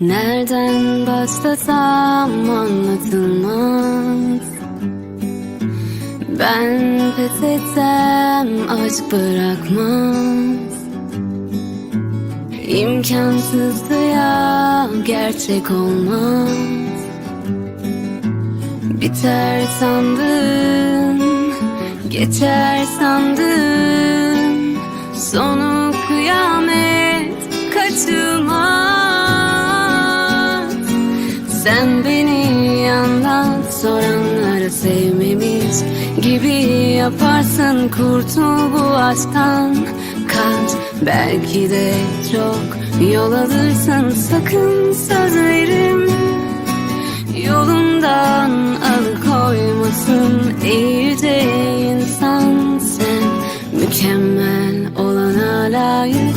Nereden başlasam anlatılmaz. Ben pes etsem aşk bırakmaz. İmkansızdı ya gerçek olmaz. Biter sandın, geçer sandın. Sonu Sen beni yalnız soranları sevmemiz gibi yaparsın kurtul bu aşktan Kat. Belki de çok yol alırsın sakın söz verim Yolundan alıkoymasın iyi de insan sen. Mükemmel olana layık